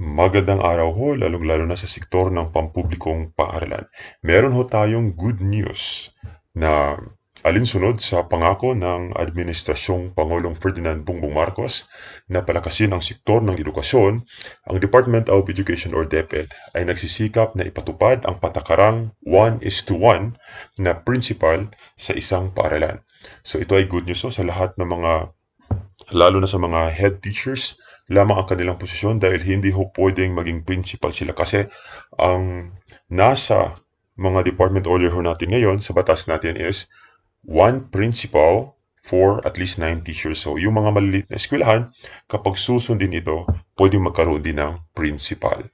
Magandang araw ho, lalong-lalo na sa sektor ng pampublikong paaralan. Meron ho tayong good news na alinsunod sa pangako ng Administrasyong Pangulong Ferdinand Bongbong Marcos na palakasin ang sektor ng edukasyon, ang Department of Education or DepEd ay nagsisikap na ipatupad ang patakarang 1 is to 1 na principal sa isang paaralan. So ito ay good news ho sa lahat ng mga lalo na sa mga head teachers lamang ang kanilang posisyon dahil hindi ho pwedeng maging principal sila kasi ang nasa mga department order ho natin ngayon sa batas natin is one principal for at least nine teachers. So yung mga maliliit na eskwelahan, kapag susundin ito, pwedeng magkaroon din ng principal.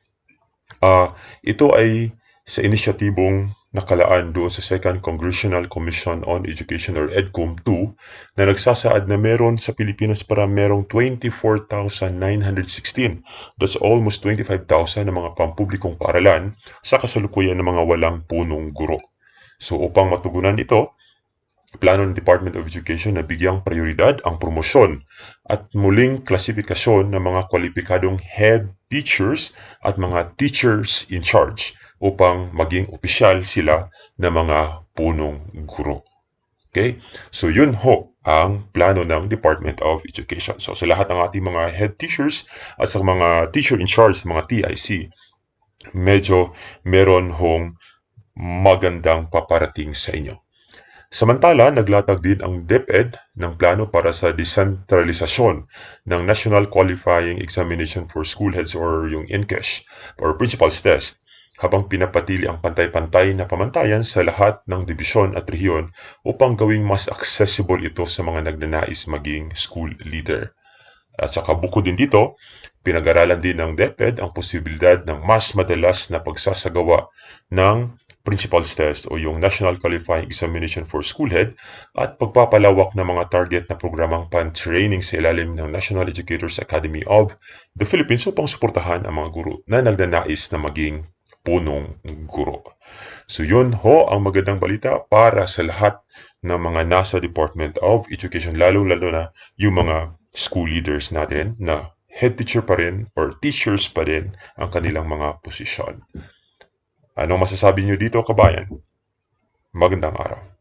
Ah, ito ay sa inisyatibong nakalaan doon sa Second Congressional Commission on Education or EDCOM 2 na nagsasaad na meron sa Pilipinas para merong 24,916. That's almost 25,000 na mga pampublikong paaralan sa kasalukuyan ng mga walang punong guro. So upang matugunan ito, plano ng Department of Education na bigyang prioridad ang promosyon at muling klasifikasyon ng mga kwalipikadong head teachers at mga teachers in charge upang maging opisyal sila na mga punong guro. Okay? So yun ho ang plano ng Department of Education. So sa lahat ng ating mga head teachers at sa mga teacher in charge, mga TIC, medyo meron hong magandang paparating sa inyo. Samantala, naglatag din ang DepEd ng plano para sa desentralisasyon ng National Qualifying Examination for School Heads or yung NCESH or Principal's Test habang pinapatili ang pantay-pantay na pamantayan sa lahat ng dibisyon at rehiyon upang gawing mas accessible ito sa mga nagnanais maging school leader. At saka bukod din dito, pinag-aralan din ng DepEd ang posibilidad ng mas madalas na pagsasagawa ng Principal's Test o yung National Qualifying Examination for Schoolhead at pagpapalawak ng mga target na programang pan-training sa ilalim ng National Educators Academy of the Philippines upang suportahan ang mga guro na nagnanais na maging punong guro. So yun ho ang magandang balita para sa lahat ng mga nasa Department of Education, lalo-lalo na yung mga school leaders natin na head teacher pa rin or teachers pa rin ang kanilang mga posisyon. Ano masasabi nyo dito, kabayan? Magandang araw.